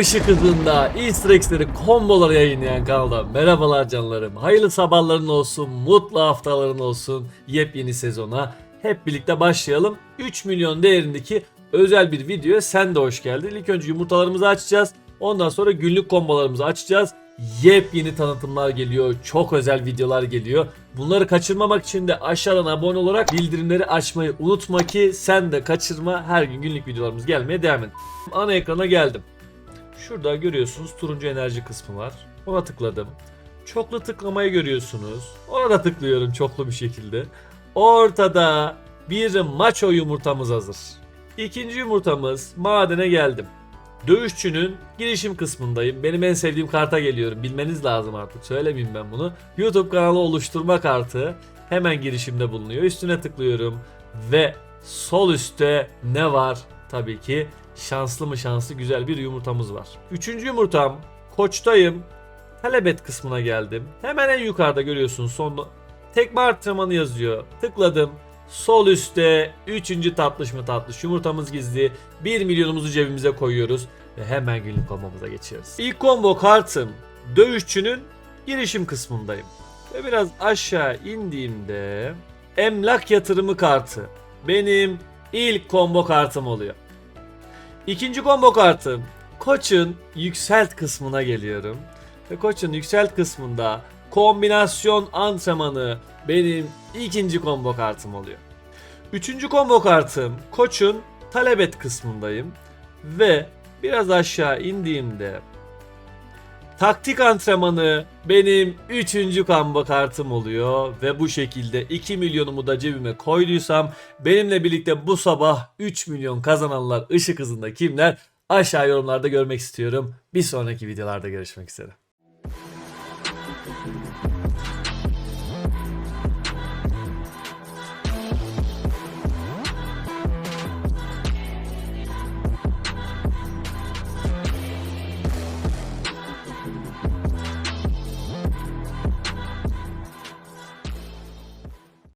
Işık hızında Easter eggs'leri, komboları yayınlayan kanalda merhabalar canlarım. Hayırlı sabahların olsun, mutlu haftaların olsun yepyeni sezona. Hep birlikte başlayalım. 3 milyon değerindeki özel bir videoya sen de hoş geldin. İlk önce yumurtalarımızı açacağız. Ondan sonra günlük kombolarımızı açacağız. Yepyeni tanıtımlar geliyor. Çok özel videolar geliyor. Bunları kaçırmamak için de aşağıdan abone olarak bildirimleri açmayı unutma ki sen de kaçırma. Her gün günlük videolarımız gelmeye devam edin. Ana ekrana geldim. Şurada görüyorsunuz turuncu enerji kısmı var. Ona tıkladım. Çoklu tıklamayı görüyorsunuz. Ona da tıklıyorum çoklu bir şekilde. Ortada bir maço yumurtamız hazır. İkinci yumurtamız madene geldim. Dövüşçünün girişim kısmındayım. Benim en sevdiğim karta geliyorum. Bilmeniz lazım artık. Söylemeyeyim ben bunu. YouTube kanalı oluşturma kartı hemen girişimde bulunuyor. Üstüne tıklıyorum ve sol üstte ne var? Tabii ki şanslı mı şanslı güzel bir yumurtamız var. Üçüncü yumurtam koçtayım. Talebet kısmına geldim. Hemen en yukarıda görüyorsunuz son tekme artırmanı yazıyor. Tıkladım. Sol üstte 3. tatlış mı tatlış yumurtamız gizli. 1 milyonumuzu cebimize koyuyoruz ve hemen günlük kombomuza geçiyoruz. İlk combo kartım dövüşçünün girişim kısmındayım. Ve biraz aşağı indiğimde emlak yatırımı kartı benim ilk combo kartım oluyor. İkinci combo kartım Koç'un yükselt kısmına geliyorum. Ve Koç'un yükselt kısmında kombinasyon antrenmanı benim ikinci combo kartım oluyor. Üçüncü combo kartım Koç'un talebet kısmındayım. Ve biraz aşağı indiğimde taktik antrenmanı benim üçüncü combo kartım oluyor. Ve bu şekilde 2 milyonumu da cebime koyduysam benimle birlikte bu sabah 3 milyon kazananlar ışık hızında kimler? Aşağı yorumlarda görmek istiyorum. Bir sonraki videolarda görüşmek üzere.